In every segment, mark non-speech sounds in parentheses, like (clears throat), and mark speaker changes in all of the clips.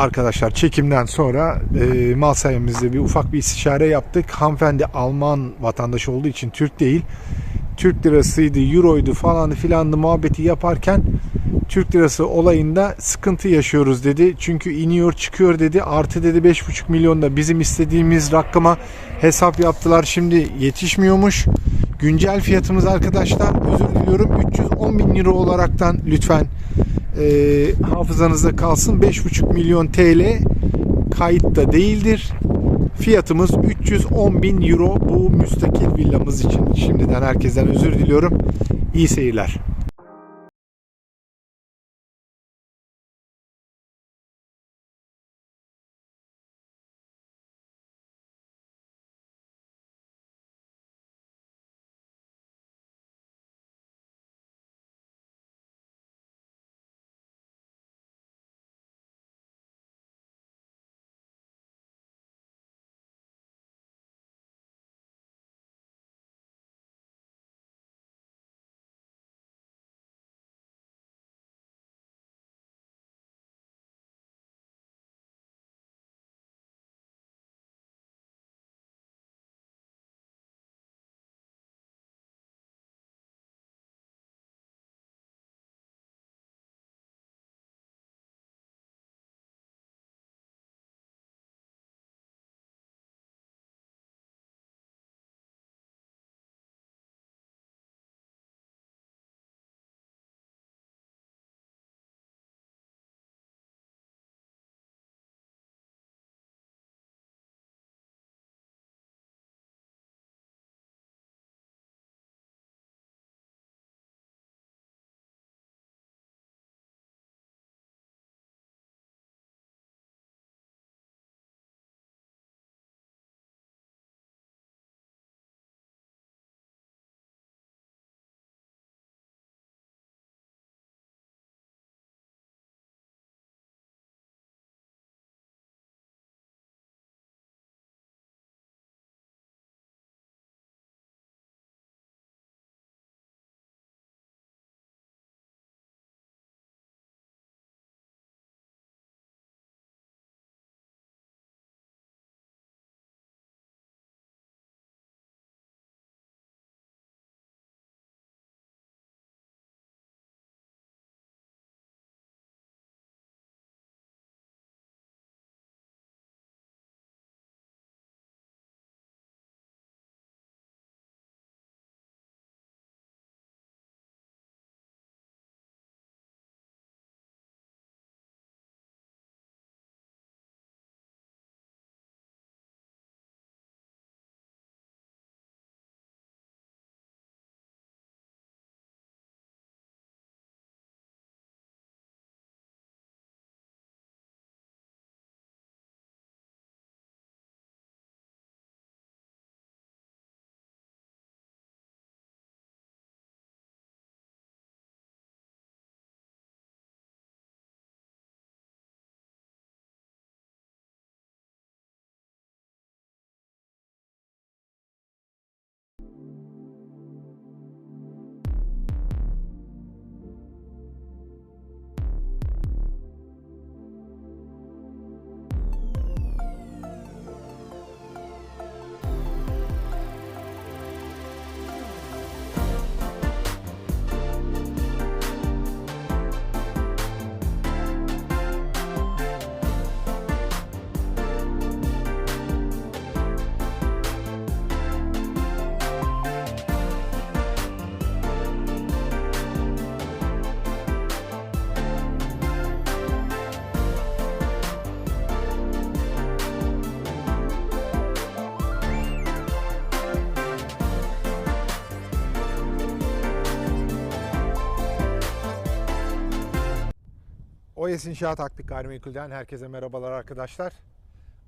Speaker 1: Arkadaşlar çekimden sonra e, mal sayemizde bir ufak bir istişare yaptık. Hanımefendi Alman vatandaşı olduğu için Türk değil. Türk lirasıydı, euroydu falan filandı muhabbeti yaparken Türk lirası olayında sıkıntı yaşıyoruz dedi. Çünkü iniyor çıkıyor dedi. Artı dedi 5,5 milyon da bizim istediğimiz rakama hesap yaptılar. Şimdi yetişmiyormuş. Güncel fiyatımız arkadaşlar özür diliyorum 310 bin lira olaraktan lütfen e, hafızanızda kalsın 5,5 milyon TL kayıtta değildir. Fiyatımız 310 bin euro bu müstakil villamız için. Şimdiden herkesten özür diliyorum. İyi seyirler. OES İnşaat Akbik Gayrimenkul'den herkese merhabalar arkadaşlar.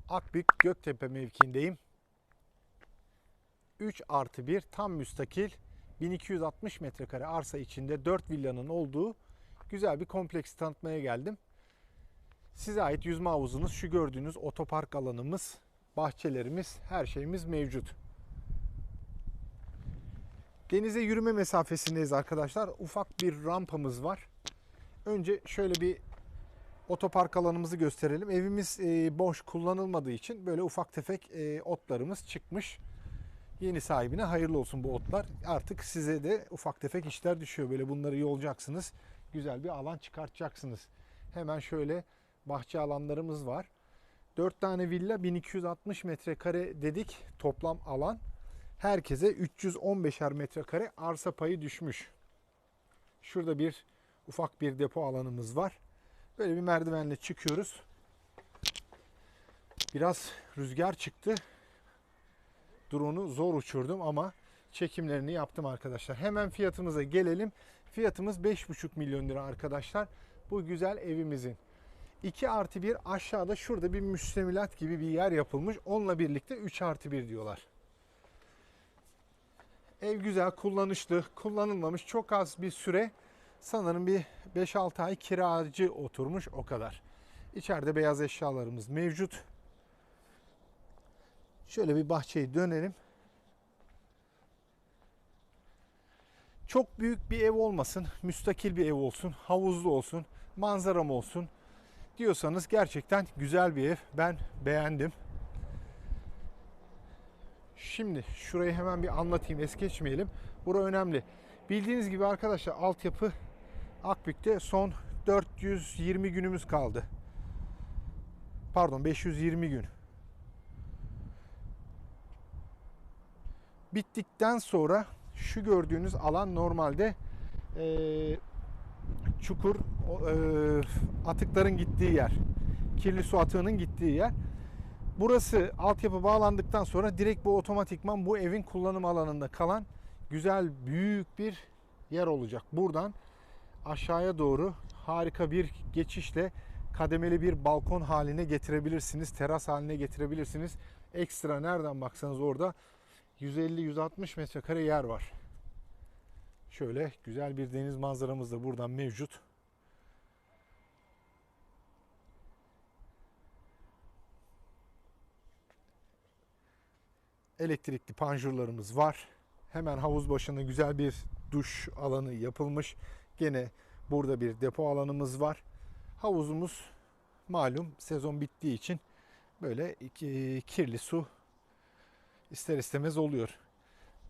Speaker 1: Akbik Göktepe mevkiindeyim. 3 artı 1 tam müstakil 1260 metrekare arsa içinde 4 villanın olduğu güzel bir kompleks tanıtmaya geldim. Size ait yüzme havuzunuz, şu gördüğünüz otopark alanımız, bahçelerimiz, her şeyimiz mevcut. Denize yürüme mesafesindeyiz arkadaşlar. Ufak bir rampamız var. Önce şöyle bir otopark alanımızı gösterelim. Evimiz e, boş kullanılmadığı için böyle ufak tefek e, otlarımız çıkmış. Yeni sahibine hayırlı olsun bu otlar. Artık size de ufak tefek işler düşüyor. Böyle bunları yolacaksınız. Güzel bir alan çıkartacaksınız. Hemen şöyle bahçe alanlarımız var. 4 tane villa 1260 metrekare dedik toplam alan. Herkese 315'er metrekare arsa payı düşmüş. Şurada bir ufak bir depo alanımız var. Böyle bir merdivenle çıkıyoruz. Biraz rüzgar çıktı. Drone'u zor uçurdum ama çekimlerini yaptım arkadaşlar. Hemen fiyatımıza gelelim. Fiyatımız 5,5 milyon lira arkadaşlar. Bu güzel evimizin. 2 artı 1 aşağıda şurada bir müstemilat gibi bir yer yapılmış. Onunla birlikte 3 artı 1 diyorlar. Ev güzel, kullanışlı, kullanılmamış çok az bir süre sanırım bir 5-6 ay kiracı oturmuş o kadar. İçeride beyaz eşyalarımız mevcut. Şöyle bir bahçeyi dönelim. Çok büyük bir ev olmasın, müstakil bir ev olsun, havuzlu olsun, manzaram olsun diyorsanız gerçekten güzel bir ev. Ben beğendim. Şimdi şurayı hemen bir anlatayım es geçmeyelim. Bura önemli. Bildiğiniz gibi arkadaşlar altyapı Akbük'te son 420 günümüz kaldı. Pardon 520 gün. Bittikten sonra şu gördüğünüz alan normalde eee, çukur eee, atıkların gittiği yer. Kirli su atığının gittiği yer. Burası altyapı bağlandıktan sonra direkt bu otomatikman bu evin kullanım alanında kalan güzel büyük bir yer olacak. Buradan aşağıya doğru harika bir geçişle kademeli bir balkon haline getirebilirsiniz. Teras haline getirebilirsiniz. Ekstra nereden baksanız orada 150-160 metrekare yer var. Şöyle güzel bir deniz manzaramız da buradan mevcut. Elektrikli panjurlarımız var. Hemen havuz başında güzel bir duş alanı yapılmış. Gene burada bir depo alanımız var. Havuzumuz malum sezon bittiği için böyle kirli su ister istemez oluyor.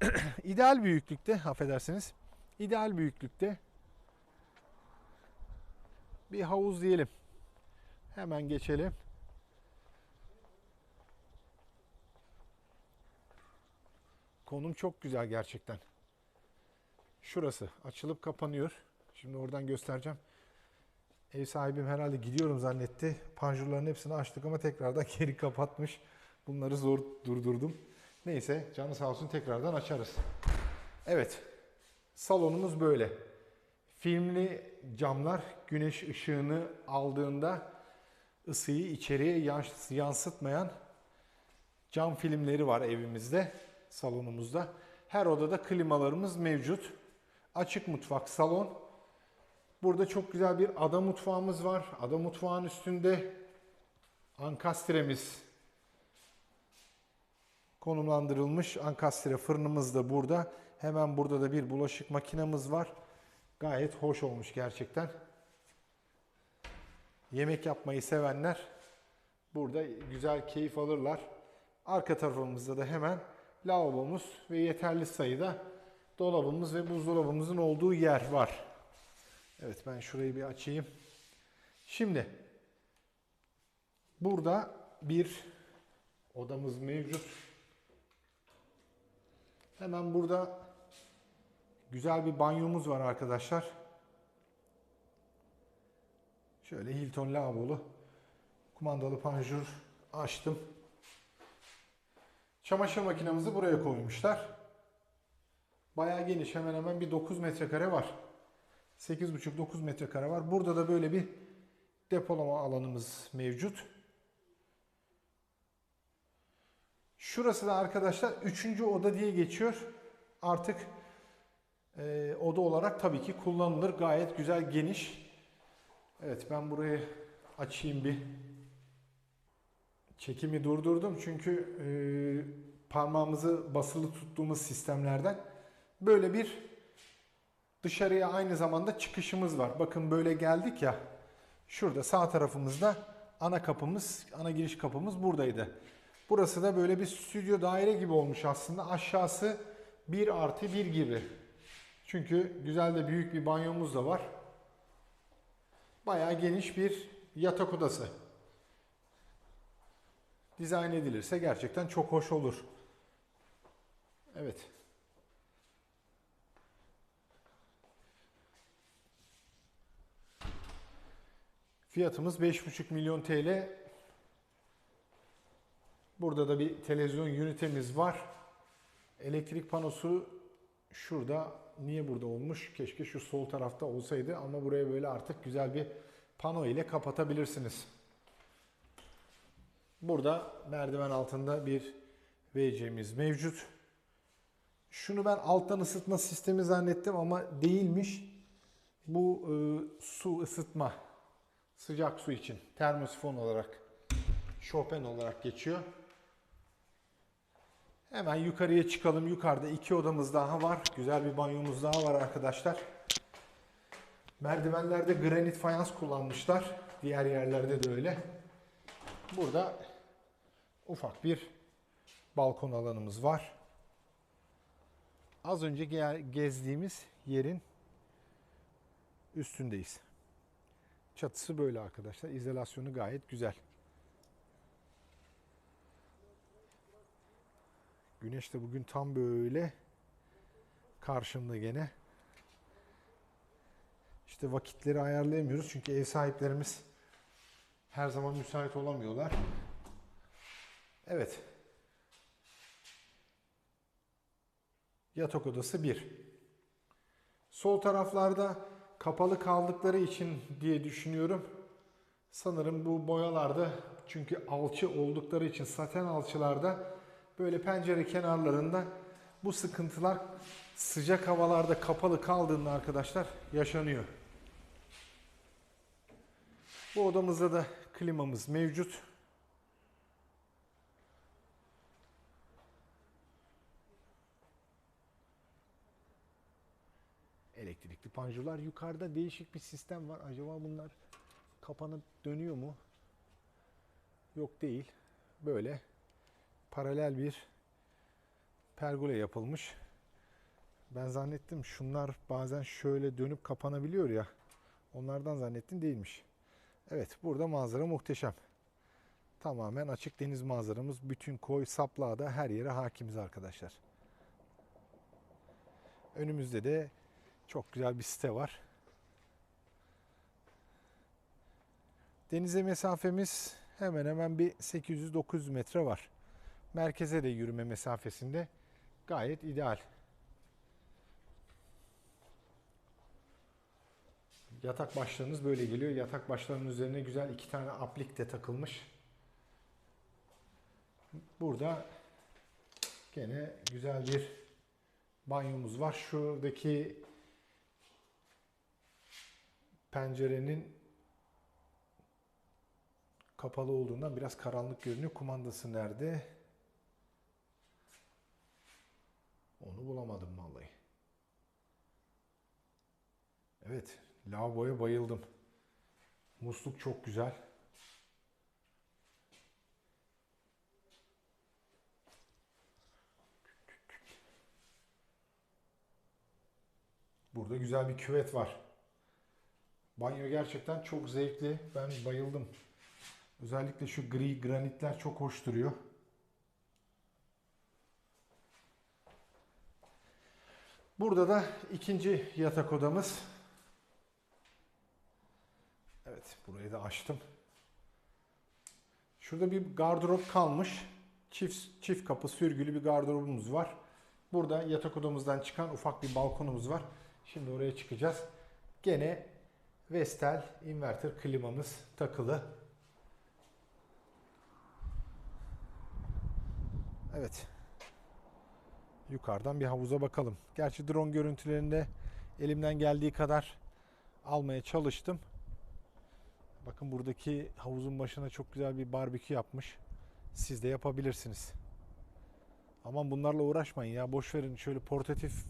Speaker 1: (clears throat) İdeal büyüklükte affedersiniz. İdeal büyüklükte bir havuz diyelim. Hemen geçelim. Konum çok güzel gerçekten. Şurası açılıp kapanıyor. Şimdi oradan göstereceğim. Ev sahibim herhalde gidiyorum zannetti. Panjurların hepsini açtık ama tekrardan (laughs) geri kapatmış. Bunları zor durdurdum. Neyse canı sağ olsun tekrardan açarız. Evet. Salonumuz böyle. Filmli camlar güneş ışığını aldığında ısıyı içeriye yans- yansıtmayan cam filmleri var evimizde, salonumuzda. Her odada klimalarımız mevcut. Açık mutfak, salon. Burada çok güzel bir ada mutfağımız var. Ada mutfağın üstünde ankastremiz konumlandırılmış. Ankastre fırınımız da burada. Hemen burada da bir bulaşık makinamız var. Gayet hoş olmuş gerçekten. Yemek yapmayı sevenler burada güzel keyif alırlar. Arka tarafımızda da hemen lavabomuz ve yeterli sayıda dolabımız ve buzdolabımızın olduğu yer var. Evet ben şurayı bir açayım. Şimdi burada bir odamız mevcut. Hemen burada güzel bir banyomuz var arkadaşlar. Şöyle Hilton lavabolu kumandalı panjur açtım. Çamaşır makinemizi buraya koymuşlar. Bayağı geniş hemen hemen bir 9 metrekare var. 8,5-9 metrekare var. Burada da böyle bir depolama alanımız mevcut. Şurası da arkadaşlar 3. oda diye geçiyor. Artık e, oda olarak tabii ki kullanılır. Gayet güzel geniş. Evet ben burayı açayım bir. Çekimi durdurdum çünkü e, parmağımızı basılı tuttuğumuz sistemlerden böyle bir dışarıya aynı zamanda çıkışımız var. Bakın böyle geldik ya. Şurada sağ tarafımızda ana kapımız, ana giriş kapımız buradaydı. Burası da böyle bir stüdyo daire gibi olmuş aslında. Aşağısı 1 artı 1 gibi. Çünkü güzel de büyük bir banyomuz da var. Bayağı geniş bir yatak odası. Dizayn edilirse gerçekten çok hoş olur. Evet. Fiyatımız 5,5 milyon TL. Burada da bir televizyon ünitemiz var. Elektrik panosu şurada. Niye burada olmuş? Keşke şu sol tarafta olsaydı ama buraya böyle artık güzel bir pano ile kapatabilirsiniz. Burada merdiven altında bir WC'miz mevcut. Şunu ben alttan ısıtma sistemi zannettim ama değilmiş. Bu e, su ısıtma. Sıcak su için. Termosifon olarak. Chopin olarak geçiyor. Hemen yukarıya çıkalım. Yukarıda iki odamız daha var. Güzel bir banyomuz daha var arkadaşlar. Merdivenlerde granit fayans kullanmışlar. Diğer yerlerde de öyle. Burada ufak bir balkon alanımız var. Az önce ge- gezdiğimiz yerin üstündeyiz. Çatısı böyle arkadaşlar. İzolasyonu gayet güzel. Güneş de bugün tam böyle karşımda gene. İşte vakitleri ayarlayamıyoruz çünkü ev sahiplerimiz her zaman müsait olamıyorlar. Evet. Yatak odası 1. Sol taraflarda kapalı kaldıkları için diye düşünüyorum. Sanırım bu boyalarda çünkü alçı oldukları için saten alçılarda böyle pencere kenarlarında bu sıkıntılar sıcak havalarda kapalı kaldığında arkadaşlar yaşanıyor. Bu odamızda da klimamız mevcut. Elektrikli panjurlar yukarıda değişik bir sistem var. Acaba bunlar kapanıp dönüyor mu? Yok değil. Böyle paralel bir pergole yapılmış. Ben zannettim şunlar bazen şöyle dönüp kapanabiliyor ya. Onlardan zannettim değilmiş. Evet burada manzara muhteşem. Tamamen açık deniz manzaramız. Bütün koy saplığa da her yere hakimiz arkadaşlar. Önümüzde de çok güzel bir site var. Denize mesafemiz hemen hemen bir 800-900 metre var. Merkeze de yürüme mesafesinde gayet ideal. Yatak başlarınız böyle geliyor. Yatak başlarının üzerine güzel iki tane aplik de takılmış. Burada gene güzel bir banyomuz var. Şuradaki pencerenin kapalı olduğundan biraz karanlık görünüyor. Kumandası nerede? Onu bulamadım vallahi. Evet, lavaboya bayıldım. Musluk çok güzel. Burada güzel bir küvet var. Banyo gerçekten çok zevkli. Ben bayıldım. Özellikle şu gri granitler çok hoş duruyor. Burada da ikinci yatak odamız. Evet, burayı da açtım. Şurada bir gardırop kalmış. Çift çift kapı sürgülü bir gardırobumuz var. Burada yatak odamızdan çıkan ufak bir balkonumuz var. Şimdi oraya çıkacağız. Gene Vestel inverter klimamız takılı. Evet. Yukarıdan bir havuza bakalım. Gerçi drone görüntülerinde elimden geldiği kadar almaya çalıştım. Bakın buradaki havuzun başına çok güzel bir barbekü yapmış. Siz de yapabilirsiniz. Aman bunlarla uğraşmayın ya. Boş verin. Şöyle portatif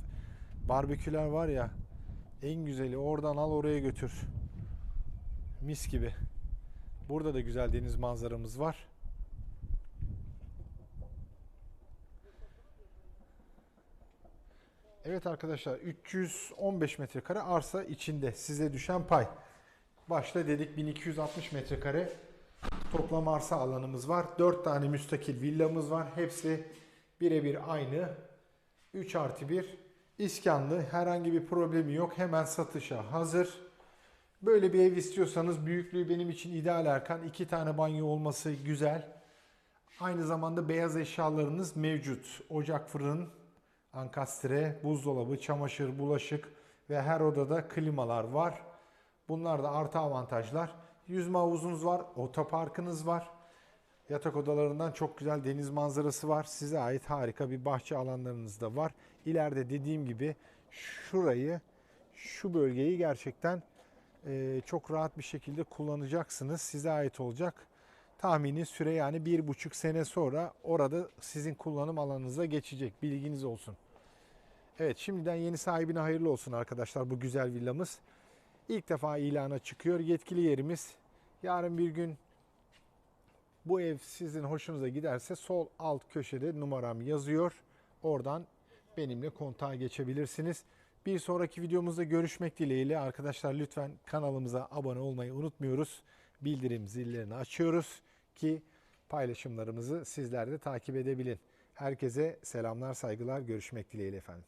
Speaker 1: barbeküler var ya. En güzeli oradan al oraya götür. Mis gibi. Burada da güzel deniz manzaramız var. Evet arkadaşlar 315 metrekare arsa içinde size düşen pay. Başta dedik 1260 metrekare toplam arsa alanımız var. 4 tane müstakil villamız var. Hepsi birebir aynı. 3 artı 1 iskanlı. Herhangi bir problemi yok. Hemen satışa hazır. Böyle bir ev istiyorsanız büyüklüğü benim için ideal Erkan. 2 tane banyo olması güzel. Aynı zamanda beyaz eşyalarınız mevcut. Ocak, fırın, ankastre, buzdolabı, çamaşır, bulaşık ve her odada klimalar var. Bunlar da artı avantajlar. Yüzme havuzunuz var, otoparkınız var. Yatak odalarından çok güzel deniz manzarası var. Size ait harika bir bahçe alanlarınız da var. İleride dediğim gibi şurayı, şu bölgeyi gerçekten e, çok rahat bir şekilde kullanacaksınız. Size ait olacak. Tahmini süre yani bir buçuk sene sonra orada sizin kullanım alanınıza geçecek. Bilginiz olsun. Evet şimdiden yeni sahibine hayırlı olsun arkadaşlar bu güzel villamız. İlk defa ilana çıkıyor. Yetkili yerimiz. Yarın bir gün bu ev sizin hoşunuza giderse sol alt köşede numaram yazıyor. Oradan benimle kontağa geçebilirsiniz. Bir sonraki videomuzda görüşmek dileğiyle arkadaşlar lütfen kanalımıza abone olmayı unutmuyoruz. Bildirim zillerini açıyoruz ki paylaşımlarımızı sizler de takip edebilin. Herkese selamlar, saygılar, görüşmek dileğiyle efendim.